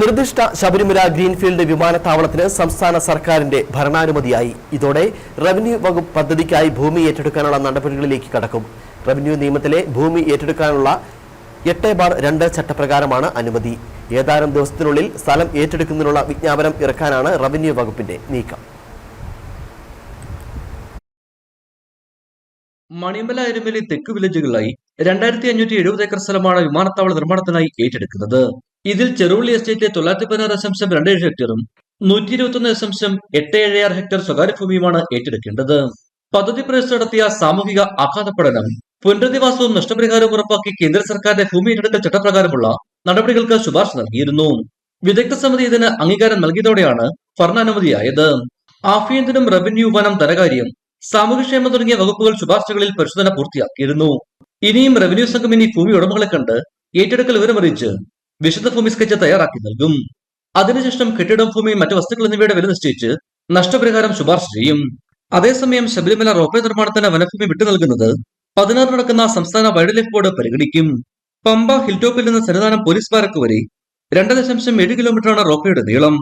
നിർദ്ദിഷ്ട ശബരിമല ഗ്രീൻഫീൽഡ് വിമാനത്താവളത്തിന് സംസ്ഥാന സർക്കാരിന്റെ ഭരണാനുമതിയായി. ഇതോടെ റവന്യൂ വകുപ്പ് പദ്ധതിക്കായി ഭൂമി ഏറ്റെടുക്കാനുള്ള നടപടികളിലേക്ക് കടക്കും. റവന്യൂ നിയമത്തിലെ ഭൂമി ഏറ്റെടുക്കാനുള്ള എട്ട് ബാർ രണ്ട് ചട്ടപ്രകാരമാണ് അനുമതി. ഏതാനും ദിവസത്തിനുള്ളിൽ സ്ഥലം ഏറ്റെടുക്കുന്നതിനുള്ള വിജ്ഞാപനം ഇറക്കാനാണ് റവന്യൂ വകുപ്പിന്റെ നീക്കം. മണിമല എരുമലി തെക്ക് വില്ലേജുകളിലായി രണ്ടായിരത്തി അഞ്ഞൂറ്റി എഴുപത് ഏക്കർ സ്ഥലമാണ് വിമാനത്താവള നിർമ്മാണത്തിനായി ഏറ്റെടുക്കുന്നത്. ഇതിൽ ചെറുവള്ളി എസ്റ്റേറ്റ് തൊള്ളായിരത്തി പതിനാറ് ദശാംശം രണ്ട് ഏഴ് ഹെക്ടറും നൂറ്റി ഇരുപത്തൊന്ന് ദശാംശം എട്ട് ഏഴ് ആറ് ഹെക്ടർ സ്വകാര്യ ഭൂമിയുമാണ് ഏറ്റെടുക്കേണ്ടത്. പദ്ധതി പ്രദേശത്ത് നടത്തിയ സാമൂഹിക ആഘാത പഠനം പുനരധിവാസവും നഷ്ടപരിഹാരവും ഉറപ്പാക്കി കേന്ദ്ര സർക്കാരിന്റെ ഭൂമി ഏറ്റെടുക്കൽ ചട്ടപ്രകാരമുള്ള നടപടികൾക്ക് ശുപാർശ നൽകിയിരുന്നു. വിദഗ്ധ സമിതി ഇതിന് അംഗീകാരം നൽകിയതോടെയാണ് ഭരണാനുമതിയായത് ആഭ്യന്തരം റവന്യൂ വനം ധനകാര്യം സാമൂഹ്യക്ഷേമം തുടങ്ങിയ വകുപ്പുകൾ ശുപാർശകളിൽ പരിശോധന പൂർത്തിയാക്കിയിരുന്നു. ഇനിയും റവന്യൂ സംഘം ഇനി ഭൂമി ഉടമകളെ കണ്ട് ഏറ്റെടുക്കൽ വിവരമറിയിച്ച് വിശദ ഭൂമി സ്കെച്ച് തയ്യാറാക്കി നൽകും. അതിനുശേഷം കെട്ടിടം ഭൂമി മറ്റു വസ്തുക്കൾ എന്നിവയുടെ വില നിശ്ചയിച്ച് നഷ്ടപരിഹാരം ശുപാർശ ചെയ്യും. അതേസമയം ശബരിമല റോപ്പേ നിർമ്മാണത്തിന് വനഭൂമി വിട്ടു നൽകുന്നത് പതിനാറ് നടക്കുന്ന സംസ്ഥാന വൈൽഡ് ലൈഫ് ബോർഡ് പരിഗണിക്കും. പമ്പ ഹിൽടോപ്പിൽ നിന്ന് സന്നിധാനം പോലീസ് ബാരക്ക് വരെ രണ്ട് ദശാംശം ഏഴ് കിലോമീറ്ററാണ് റോപ്പയുടെ നീളം.